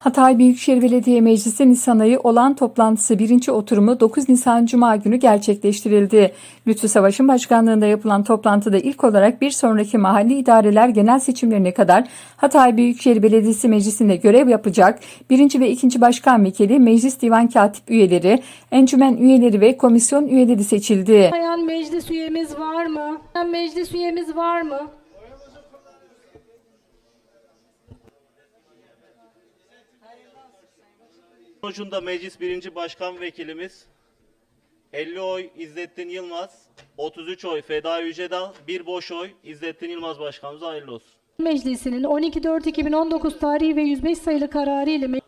Hatay Büyükşehir Belediye Meclisi Nisan ayı olan toplantısı birinci oturumu 9 Nisan Cuma günü gerçekleştirildi. Lütfü Savaş'ın başkanlığında yapılan toplantıda ilk olarak bir sonraki mahalli idareler genel seçimlerine kadar Hatay Büyükşehir Belediyesi Meclisi'nde görev yapacak birinci ve ikinci başkan vekili, meclis divan katip üyeleri, encümen üyeleri ve komisyon üyeleri seçildi. Bayan meclis üyemiz var mı? Bayan meclis üyemiz var mı? Sonucunda meclis birinci başkan vekilimiz 50 oy İzzettin Yılmaz, 33 oy Feda Yücedağ, 1 boş oy İzzettin Yılmaz başkanımıza hayırlı olsun. Meclisinin 12.4.2019 tarihi ve 105 sayılı kararı ile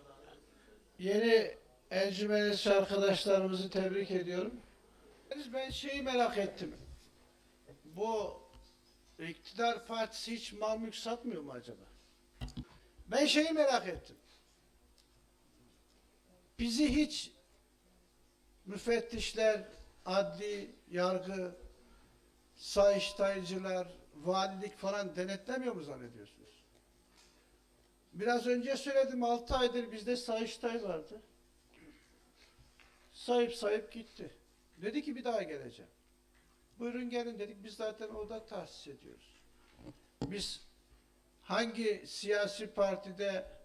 Yeni encümenisi arkadaşlarımızı tebrik ediyorum. Ben şeyi merak ettim. Bu iktidar partisi hiç mal mülk satmıyor mu acaba? Ben şeyi merak ettim. Bizi hiç müfettişler, adli, yargı, sayıştaycılar, valilik falan denetlemiyor mu zannediyorsunuz? Biraz önce söyledim 6 aydır bizde sayıştay vardı. Sayıp sayıp gitti. Dedi ki bir daha geleceğim. Buyurun gelin dedik biz zaten orada tahsis ediyoruz. Biz hangi siyasi partide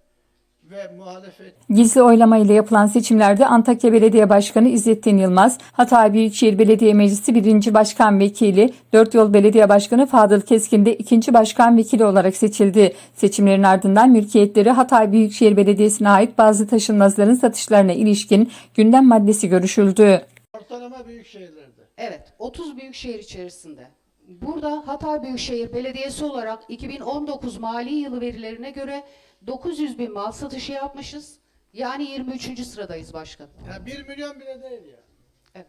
ve muhalefet Gizli oylama ile yapılan seçimlerde Antakya Belediye Başkanı İzzettin Yılmaz, Hatay Büyükşehir Belediye Meclisi 1. Başkan Vekili, Dört Yol Belediye Başkanı Fadıl Keskin de 2. Başkan Vekili olarak seçildi. Seçimlerin ardından mülkiyetleri Hatay Büyükşehir Belediyesi'ne ait bazı taşınmazların satışlarına ilişkin gündem maddesi görüşüldü. ortalama büyük şehirlerde. Evet, 30 büyük şehir içerisinde. Burada Hatay Büyükşehir Belediyesi olarak 2019 mali yılı verilerine göre 900 bin mal satışı yapmışız. Yani 23. sıradayız başkan. Ya 1 milyon bile değil ya. Evet.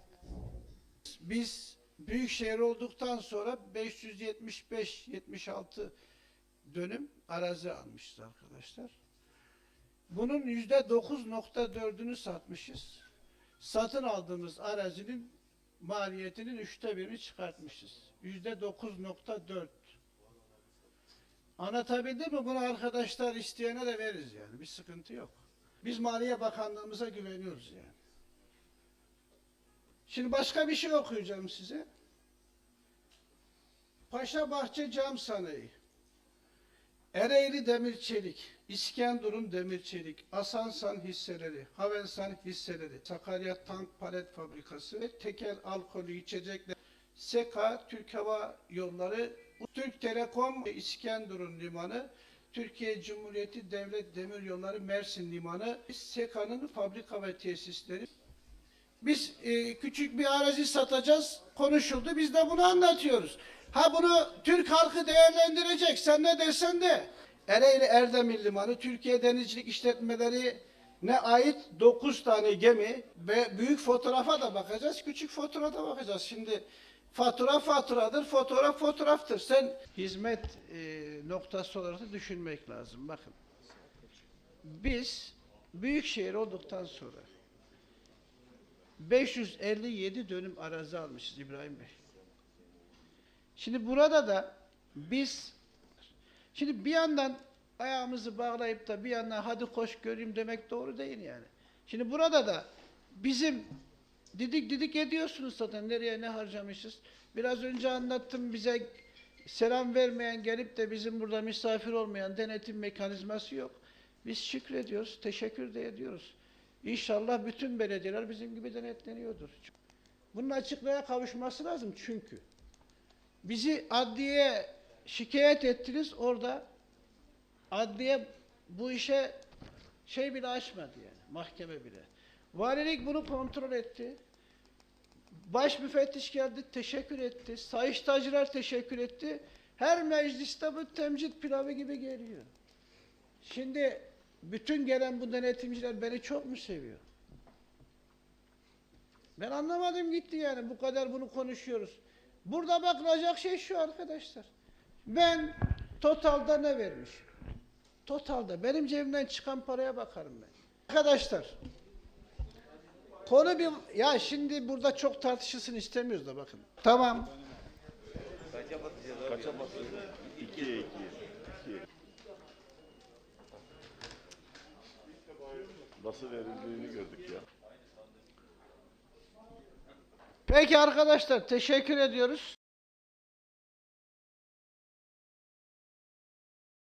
Biz büyük şehir olduktan sonra 575-76 dönüm arazi almışız arkadaşlar. Bunun yüzde 9.4'ünü satmışız. Satın aldığımız arazinin maliyetinin üçte birini çıkartmışız. Yüzde 9.4. Anlatabildim mi? Bunu arkadaşlar isteyene de veririz yani. Bir sıkıntı yok. Biz Maliye Bakanlığımıza güveniyoruz yani. Şimdi başka bir şey okuyacağım size. Paşa Bahçe Cam Sanayi. Ereğli Demir Çelik, İskenderun Demir Çelik, Asansan hisseleri, Havelsan hisseleri, Sakarya Tank Palet Fabrikası ve tekel alkolü içecekler, SEKA, Türk Hava Yolları, Türk Telekom, İskenderun Limanı, Türkiye Cumhuriyeti Devlet Demiryolları Mersin Limanı, SEKA'nın fabrika ve tesisleri, biz e, küçük bir arazi satacağız konuşuldu. Biz de bunu anlatıyoruz. Ha bunu Türk halkı değerlendirecek. Sen ne dersen de. Ereğli Erdemir Limanı Türkiye Denizcilik İşletmeleri ne ait 9 tane gemi ve büyük fotoğrafa da bakacağız, küçük fotoğrafa da bakacağız. Şimdi fatura faturadır, fotoğraf fotoğraftır. Sen hizmet e, noktası olarak da düşünmek lazım. Bakın. Biz büyük şehir olduktan sonra 557 dönüm arazi almışız İbrahim Bey. Şimdi burada da biz şimdi bir yandan ayağımızı bağlayıp da bir yandan hadi koş göreyim demek doğru değil yani. Şimdi burada da bizim didik didik ediyorsunuz zaten nereye ne harcamışız. Biraz önce anlattım bize selam vermeyen gelip de bizim burada misafir olmayan denetim mekanizması yok. Biz şükrediyoruz, teşekkür de ediyoruz. İnşallah bütün belediyeler bizim gibi denetleniyordur. Bunun açıklığa kavuşması lazım çünkü. Bizi adliye şikayet ettiniz orada adliye bu işe şey bile açmadı yani mahkeme bile. Valilik bunu kontrol etti. Baş müfettiş geldi teşekkür etti. Sayıştaycılar teşekkür etti. Her mecliste bu temcit pilavı gibi geliyor. Şimdi bütün gelen bu denetimciler beni çok mu seviyor? Ben anlamadım gitti yani bu kadar bunu konuşuyoruz. Burada bakılacak şey şu arkadaşlar. Ben totalda ne vermişim? Totalda benim cebimden çıkan paraya bakarım ben. Arkadaşlar konu bir ya şimdi burada çok tartışılsın istemiyoruz da bakın. Tamam. Nasıl verildiğini gördük ya. Peki arkadaşlar teşekkür ediyoruz.